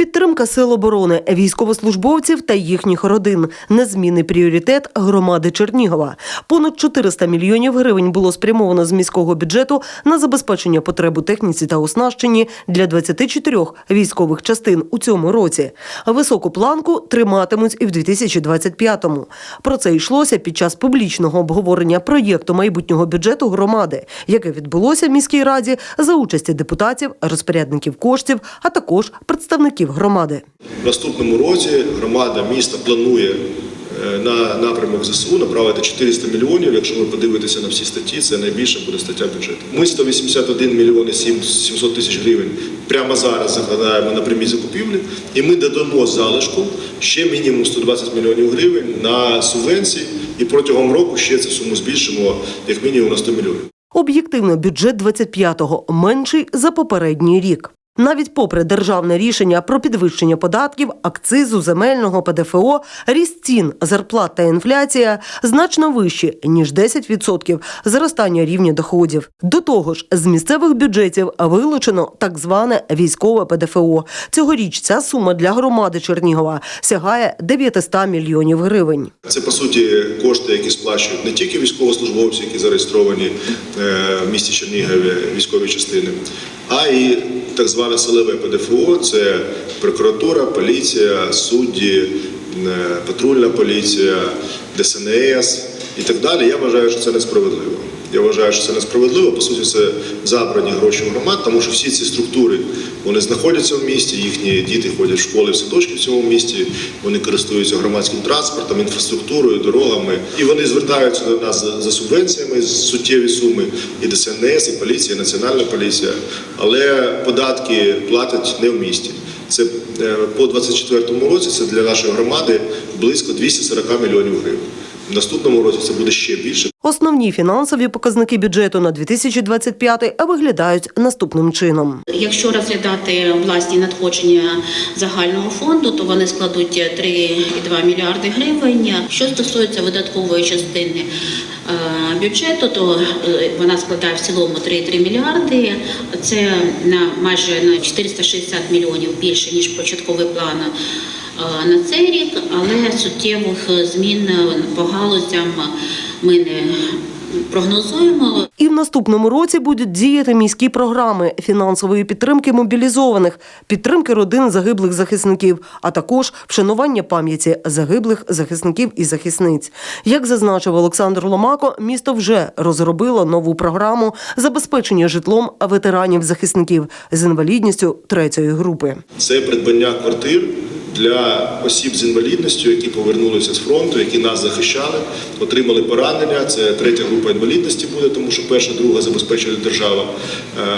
Підтримка сил оборони, військовослужбовців та їхніх родин незмінний пріоритет громади Чернігова. Понад 400 мільйонів гривень було спрямовано з міського бюджету на забезпечення потреб у техніці та оснащенні для 24 військових частин у цьому році. Високу планку триматимуть і в 2025-му. Про це йшлося під час публічного обговорення проєкту майбутнього бюджету громади, яке відбулося в міській раді за участі депутатів, розпорядників коштів, а також представників громади. В наступному році громада міста планує е, на напрямок ЗСУ направити 400 мільйонів. Якщо ви подивитеся на всі статті, це найбільша буде стаття бюджету. Ми 181 мільйон і 700 тисяч гривень прямо зараз закладаємо на прямі закупівлі, і ми додамо залишку ще мінімум 120 мільйонів гривень на субвенції, і протягом року ще цю суму збільшимо як мінімум на 100 мільйонів. Об'єктивно, бюджет 25-го менший за попередній рік. Навіть попри державне рішення про підвищення податків, акцизу, земельного ПДФО, ріст цін, зарплат та інфляція значно вищі ніж 10% зростання рівня доходів. До того ж, з місцевих бюджетів вилучено так зване військове ПДФО. Цьогоріч ця сума для громади Чернігова сягає 900 мільйонів гривень. Це по суті кошти, які сплачують не тільки військовослужбовці, які зареєстровані е, в місті Чернігові військові частини, а і так зване силове ПДФО. Це прокуратура, поліція, судді, е, патрульна поліція, ДСНС і так далі. Я вважаю, що це несправедливо. Я вважаю, що це несправедливо. По суті, це забрані гроші громад, тому що всі ці структури вони знаходяться в місті, їхні діти ходять в школи, в садочки в цьому місті. Вони користуються громадським транспортом, інфраструктурою, дорогами. І вони звертаються до нас за, субвенціями суттєві суми і ДСНС, і поліція, і національна поліція. Але податки платять не в місті. Це е, по 24 році. Це для нашої громади близько 240 мільйонів гривень. В наступному році це буде ще більше. Основні фінансові показники бюджету на 2025 виглядають наступним чином. Якщо розглядати власні надходження загального фонду, то вони складуть 3,2 мільярди гривень. Що стосується видаткової частини е, бюджету, то е, вона складає в цілому 3,3 мільярди. Це на майже на 460 мільйонів більше ніж початковий план на цей рік, але суттєвих змін по галузям ми не прогнозуємо. І в наступному році будуть діяти міські програми фінансової підтримки мобілізованих, підтримки родин загиблих захисників, а також вшанування пам'яті загиблих захисників і захисниць. Як зазначив Олександр Ломако, місто вже розробило нову програму забезпечення житлом ветеранів захисників з інвалідністю третьої групи. Це придбання квартир для осіб з інвалідністю, які повернулися з фронту, які нас захищали, отримали поранення. Це третя група інвалідності буде, тому що перша, друга забезпечує держава.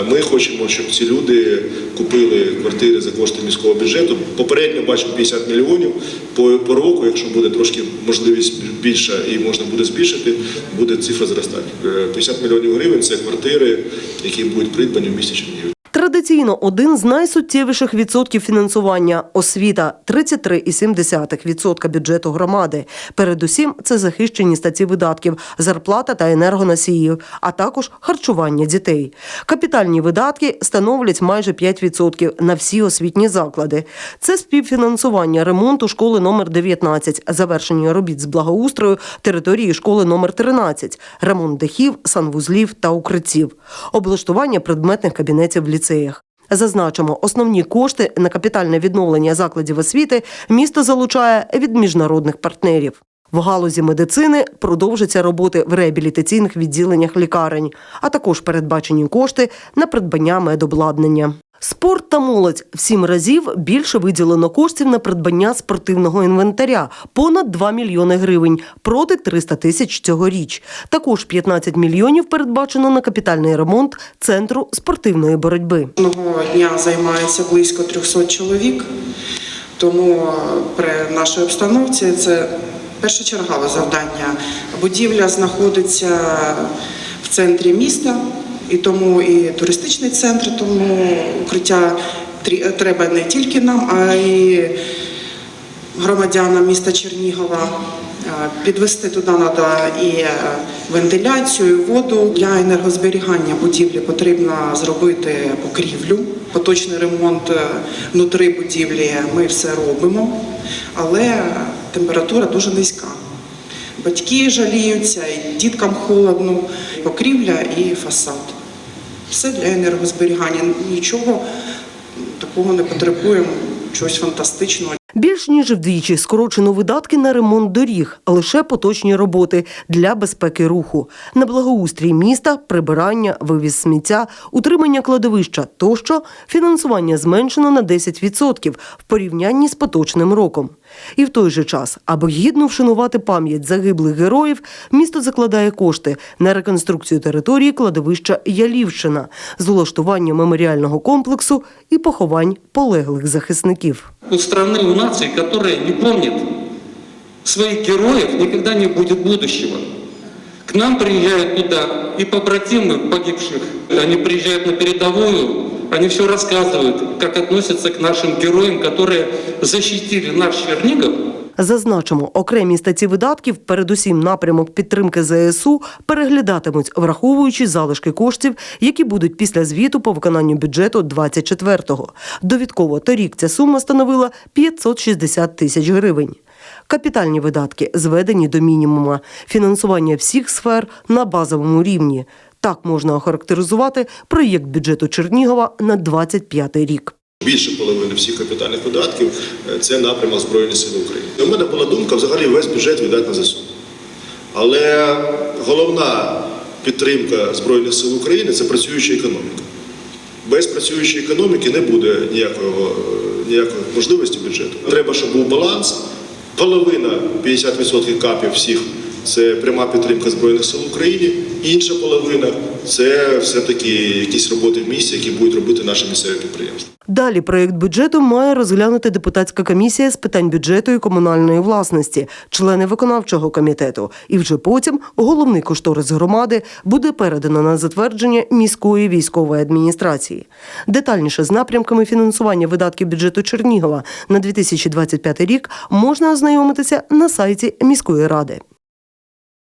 Е, Ми хочемо, щоб ці люди купили квартири за кошти міського бюджету. Попередньо бачимо 50 мільйонів по, року. Якщо буде трошки можливість більша і можна буде збільшити, буде цифра зростати. Е, 50 мільйонів гривень це квартири, які будуть придбані в місті Чернігів. Традиційно один з найсуттєвіших відсотків фінансування освіта 33,7% бюджету громади. Передусім, це захищені статті видатків, зарплата та енергоносіїв, а також харчування дітей. Капітальні видатки становлять майже 5% на всі освітні заклади. Це співфінансування ремонту школи номер 19, завершення робіт з благоустрою території школи номер 13, ремонт дахів, санвузлів та укриттів, облаштування предметних кабінетів в ліцеях. Зазначимо, основні кошти на капітальне відновлення закладів освіти місто залучає від міжнародних партнерів. В галузі медицини продовжаться роботи в реабілітаційних відділеннях лікарень, а також передбачені кошти на придбання медобладнання. Спорт та молодь в сім разів більше виділено коштів на придбання спортивного інвентаря понад 2 мільйони гривень проти 300 тисяч цьогоріч. Також 15 мільйонів передбачено на капітальний ремонт центру спортивної боротьби. Кожного дня займається близько 300 чоловік, тому е, при нашій обстановці це першочергове завдання. Будівля знаходиться в центрі міста, і тому і туристичний центр, тому укриття треба не тільки нам, а й громадянам міста Чернігова. Е, Підвести туди треба і е, вентиляцію, і воду. Для енергозберігання будівлі потрібно зробити покрівлю. Поточний ремонт е, внутри будівлі ми все робимо, але температура дуже низька. Батьки жаліються, і діткам холодно, покрівля і фасад. Все для енергозберігання. Нічого такого не потребуємо, чогось фантастичного. Більш ніж вдвічі скорочено видатки на ремонт доріг, лише поточні роботи для безпеки руху, на благоустрій міста, прибирання, вивіз сміття, утримання кладовища тощо фінансування зменшено на 10% в порівнянні з поточним роком. І в той же час, аби гідно вшанувати пам'ять загиблих героїв, місто закладає кошти на реконструкцію території кладовища Ялівщина з влаштування меморіального комплексу і поховань полеглих захисників. У страны, у нации, которая не помнит своих героев, никогда не будет будущего. К нам приезжают туда и побратимы погибших. Они приезжают на передовую, они все рассказывают, как относятся к нашим героям, которые защитили наш Чернигов Зазначимо, окремі статті видатків, передусім напрямок підтримки ЗСУ, переглядатимуть, враховуючи залишки коштів, які будуть після звіту по виконанню бюджету 24-го. Довідково торік ця сума становила 560 тисяч гривень. Капітальні видатки зведені до мінімума. Фінансування всіх сфер на базовому рівні. Так можна охарактеризувати проєкт бюджету Чернігова на 25 рік. Більше половини всіх капітальних видатків е, це напрямок Збройних сил України. У мене була думка взагалі весь бюджет віддати на ЗСУ. Але головна підтримка Збройних сил України це працююча економіка. Без працюючої економіки не буде ніякого, е, ніякої можливості бюджету. Треба, щоб був баланс. Половина 50% капів всіх це пряма підтримка Збройних сил України. Інша половина це все-таки якісь роботи в місті, які будуть робити наші місцеві підприємства. Далі проєкт бюджету має розглянути депутатська комісія з питань бюджету і комунальної власності, члени виконавчого комітету. І вже потім головний кошторис громади буде передано на затвердження міської військової адміністрації. Детальніше з напрямками фінансування видатків бюджету Чернігова на 2025 рік можна ознайомитися на сайті міської ради.